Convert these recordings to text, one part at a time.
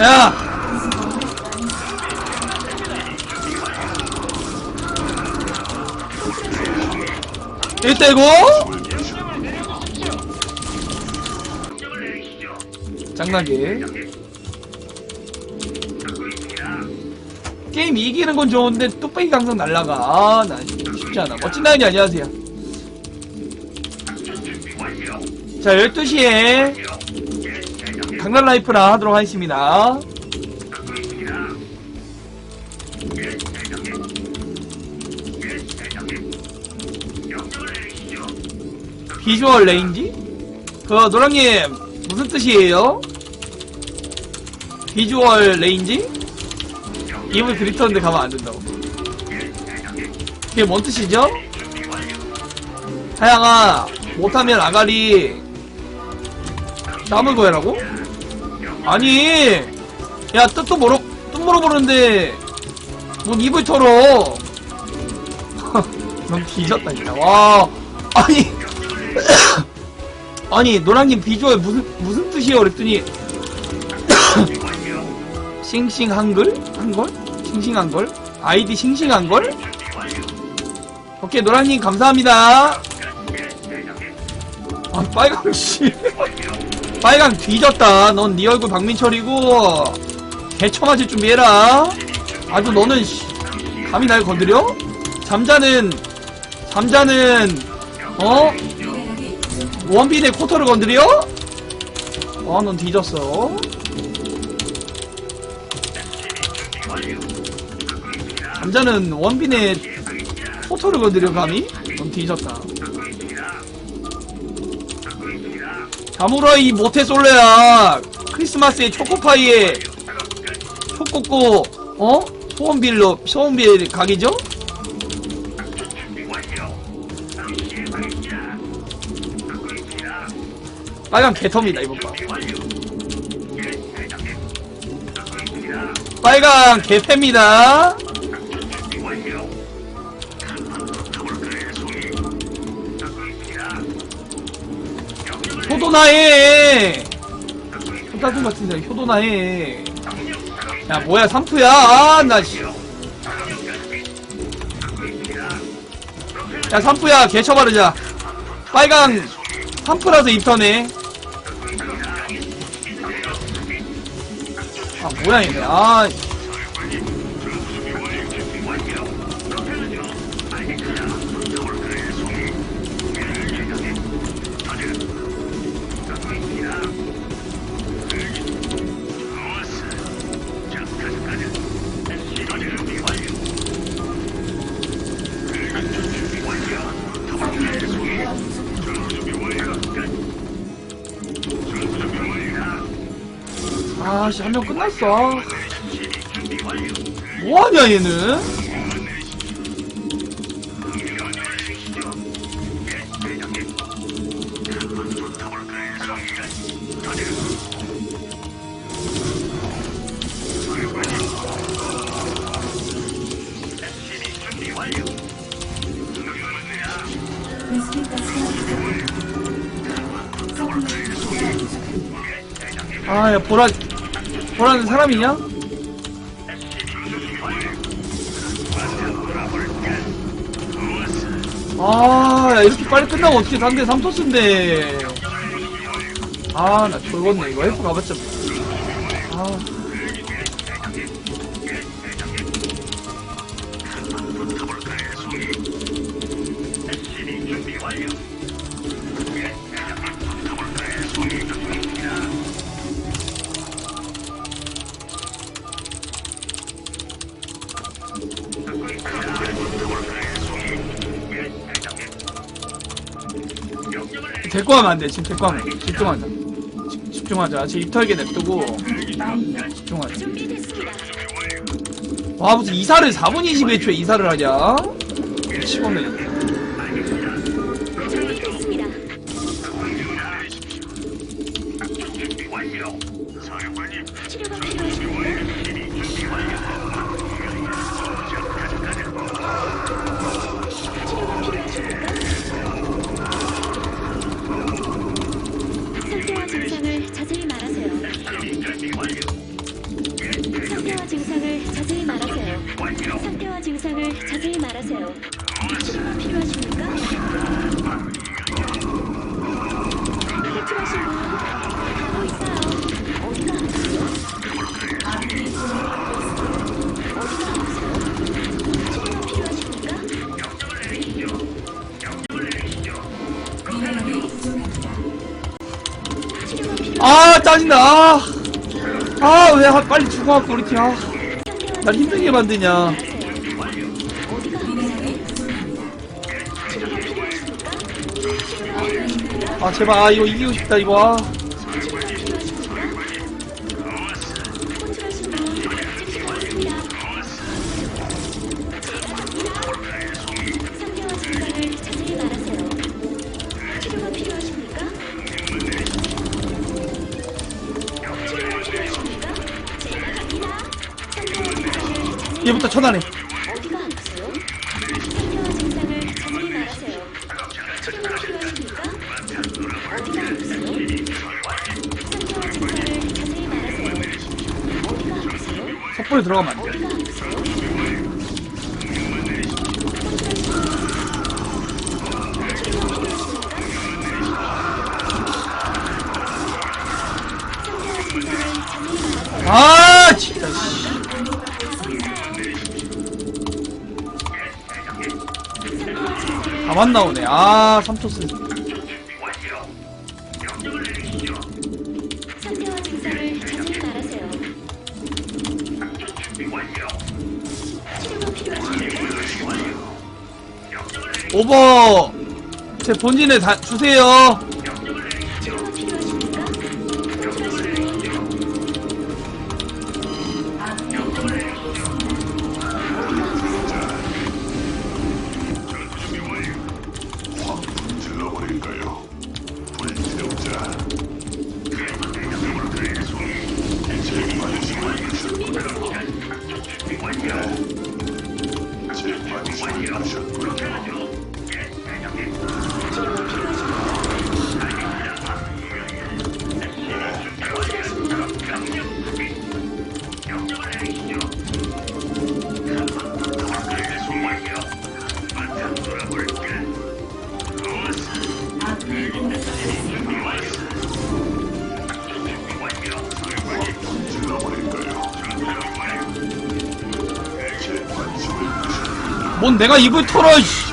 야! 이때고. 짱나게 게임 이기는 건 좋은데 뚝배기 강성 날라가. 아나 쉽지 않아. 멋진 나연이 안녕하세요. 자 12시에 강남 라이프라 하도록 하겠습니다 비주얼 레인지? 그 노랑님 무슨 뜻이에요? 비주얼 레인지? 이분 드리터인데 가면 안 된다고. 그게 뭔 뜻이죠? 하양아, 못하면 아가리 땀을 거야라고? 아니, 야, 뜻도 모르, 뜻 물어보는데, 뭔 입을 털어. 넌 뒤졌다, 진짜. 와, 아니, 아니, 노랑님 비주얼 무슨, 무슨 뜻이에요? 그랬더니, 싱싱 한글? 한걸? 싱싱 한걸? 아이디 싱싱 한걸? 오케이 노랑님 감사합니다 아 빨강 씨 빨강 뒤졌다 넌 네 얼굴 박민철이고 개쳐 맞을 준비해라 아주 너는 씨, 감히 날 건드려? 잠자는 잠자는 어? 원빈의 코터를 건드려? 아넌 뒤졌어 남자는 원빈의 포토를 건드려 감히? 넌 뒤졌다. 다무라이 모태솔레야 크리스마스에 초코파이에 초코꼬 어? 소원빌로 소원빌 각이죠? 빨간 개텀이다 이번 봐. 빨간 개패입니다. 효도나해. 효다좀 같은데 효도나해. 야 뭐야 삼프야? 아 나 씨. 야 삼프야 개쳐 바르자. 빨강 삼프라서 입터네 아 뭐야 얘네. 아 아씨 한 명 끝났어. 뭐하냐 얘는? 아야 보라 보라는 사람이냐? 아, 야, 이렇게 빨리 끝나고 어떻게 상대 3토스인데. 아, 나 졸겠네. 이거 F 가봤자. 아. 데리고 하면 안 돼. 지금 데리고 돼. 집중하자. 집- 집중하자. 지금 입털게 냅두고. 집중하자. 와, 무슨 이사를 4분 21초에 이사를 하냐? 미치겠네. 짜증나 아왜 빨리 죽어갖고 우리 팀 아, 날 힘들게 만드냐? 아 제발 아 이거 이기고 싶다 이거 아. 얘부터 쳐다네 어디가 아프세요? 섣불리 들어가면 안돼. 아 가만 나오네 아 3초 쓰 상태와 증상을 자세히 말하세요. 치료가 필요하십니까? 오버 제 본진에 다 주세요 내가 입을 털어 씨.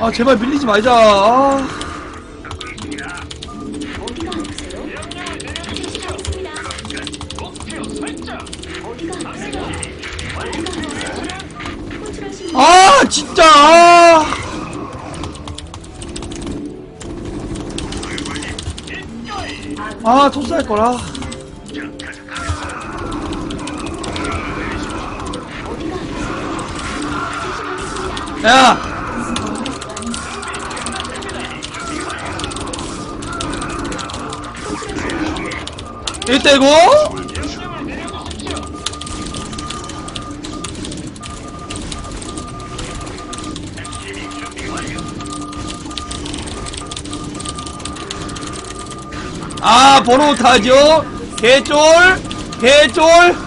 아 제발 밀리지 말자 아. 아 진짜 아. 아 토스할 거라. 야 1대1고. 아 번호 타죠? 개쫄 개쫄